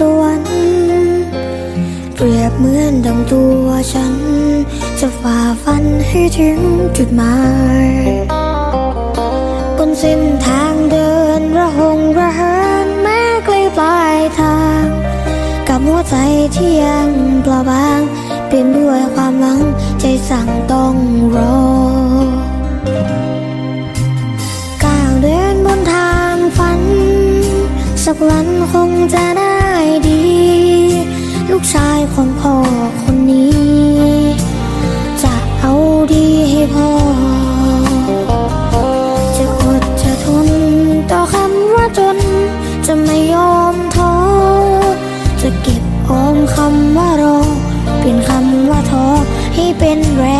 ตวัน เปรียบเหมือนดังตัวฉัน จะฝ่าฟันให้ถึงจุดหมายบนเส้นทางเดินระหงระเหินแม้ใกล้ปลายทาง กับหัวใจที่ยังเปล่าบางเปลี่ยนด้วยความหวังใจสั่งต้องรอก้าวเดินบนทางฝัน สักวันคงจะได้ ของพ่อคนนี้ จะเอาดีให้พ่อ จะอดจะทนต่อคำว่าจน จะไม่ยอมท้อ จะเก็บออมคำว่ารอ เปลี่ยนคำว่าท้อให้เป็นแรง